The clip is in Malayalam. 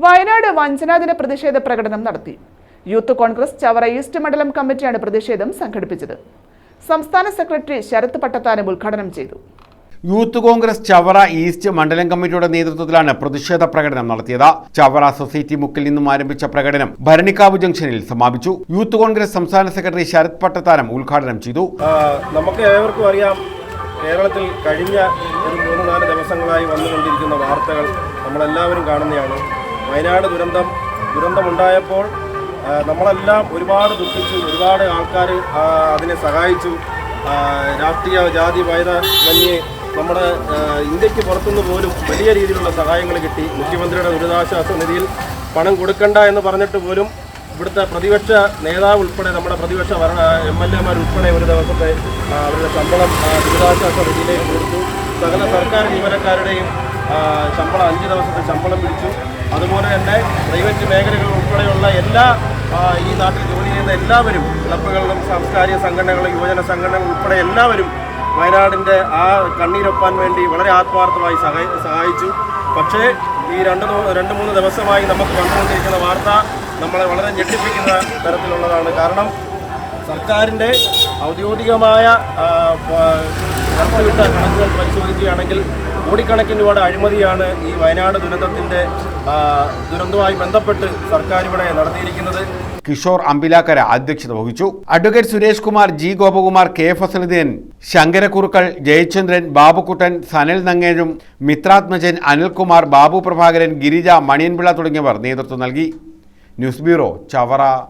വയനാട് വഞ്ചനാദിന പ്രതിഷേധ പ്രകടനം നടത്തി. യൂത്ത് കോൺഗ്രസ് ചവറ ഈസ്റ്റ് മണ്ഡലം കമ്മിറ്റിയാണ് പ്രതിഷേധം സംഘടിപ്പിച്ചത്. സംസ്ഥാന സെക്രട്ടറി ശരത് പട്ടത്താനം ഉദ്ഘാടനം ചെയ്തു. യൂത്ത് കോൺഗ്രസ് ചവറ ഈസ്റ്റ് മണ്ഡലം കമ്മിറ്റിയുടെ നേതൃത്വത്തിലാണ് പ്രതിഷേധ പ്രകടനം നടത്തിയത്. ചവറ സൊസൈറ്റി മുക്കിൽ നിന്നും ആരംഭിച്ച പ്രകടനം ഭരണിക്കാവ് ജംഗ്ഷനിൽ സമാപിച്ചു. യൂത്ത് കോൺഗ്രസ് സംസ്ഥാന സെക്രട്ടറി ശരത് പട്ടത്താനം ഉദ്ഘാടനം ചെയ്തു. നമുക്ക് ഏവർക്കും അറിയാം കേരളത്തിൽ കഴിഞ്ഞ ഒരു മൂന്ന് നാല് ദിവസങ്ങളായി വന്നുകൊണ്ടിരിക്കുന്ന വാർത്തകൾ നമ്മളെല്ലാവരും കാണുന്നതാണ്. വയനാട് ദുരന്തം ദുരന്തമുണ്ടായപ്പോൾ നമ്മളെല്ലാം ഒരുപാട് ദുഃഖിച്ചു ഒരുപാട് ആൾക്കാർ അതിനെ സഹായിച്ചു. രാഷ്ട്രീയ ജാതി ഭേദമന്യേ നമ്മുടെ ഇന്ത്യയ്ക്ക് പുറത്തുനിന്ന് പോലും വലിയ രീതിയിലുള്ള സഹായങ്ങൾ കിട്ടി. മുഖ്യമന്ത്രിയുടെ ദുരിതാശ്വാസ നിധിയിൽ പണം കൊടുക്കണ്ട എന്ന് പറഞ്ഞിട്ട് പോലും ഇവിടുത്തെ പ്രതിപക്ഷ നേതാവ് ഉൾപ്പെടെ നമ്മുടെ പ്രതിപക്ഷ ഭരണ എം എൽ എമാർ ഉൾപ്പെടെ ഒരു ദിവസത്തെ അവരുടെ ശമ്പളം ദുരിതാശ്വാസ നിധിയിലേക്ക് കൊടുത്തു. സകല സർക്കാർ ജീവനക്കാരുടെയും ശമ്പളം അഞ്ച് ദിവസത്തെ ശമ്പളം പിടിച്ചു. അതുപോലെ തന്നെ പ്രൈവറ്റ് മേഖലകൾ ഉൾപ്പെടെയുള്ള എല്ലാ ഈ നാട്ടിൽ ജോലി ചെയ്യുന്ന എല്ലാവരും ക്ലബ്ബുകളിലും സാംസ്കാരിക സംഘടനകളും യുവജന സംഘടനകൾ ഉൾപ്പെടെ എല്ലാവരും വയനാടിന്റെ ആ കണ്ണീരൊപ്പാൻ വേണ്ടി വളരെ ആത്മാർത്ഥമായി സഹായി സഹായിച്ചു. പക്ഷേ ഈ രണ്ട് രണ്ട് മൂന്ന് ദിവസമായി നമുക്ക് കണ്ടുകൊണ്ടിരിക്കുന്ന വാർത്ത നമ്മളെ വളരെ ഞെട്ടിപ്പിക്കുന്ന തരത്തിലുള്ളതാണ്. കാരണം സർക്കാരിന്റെ ഔദ്യോഗികമായ പുറത്തുവിട്ട കണക്കുകൾ പരിശോധിക്കുകയാണെങ്കിൽ കോടിക്കണക്കിന് രൂപയുടെ അഴിമതിയാണ് ഈ വയനാട് ദുരന്തത്തിന്റെ ദുരന്തവുമായി ബന്ധപ്പെട്ട് സർക്കാർ ഇവിടെ നടത്തിയിരിക്കുന്നത്. കിഷോർ അമ്പിലാക്കര അധ്യക്ഷത വഹിച്ചു. Advocate Suresh Kumar G. Gopakumar K. Fazaluddin Sankarakkurukkal Jayachandran Babukuttan Sanal നങ്ങേഴും Mithrathmajan Anilkumar Babu Prabhakaran Girija Maniyanpillai തുടങ്ങിയവർ നേതൃത്വം നൽകി. News bureau Chavara.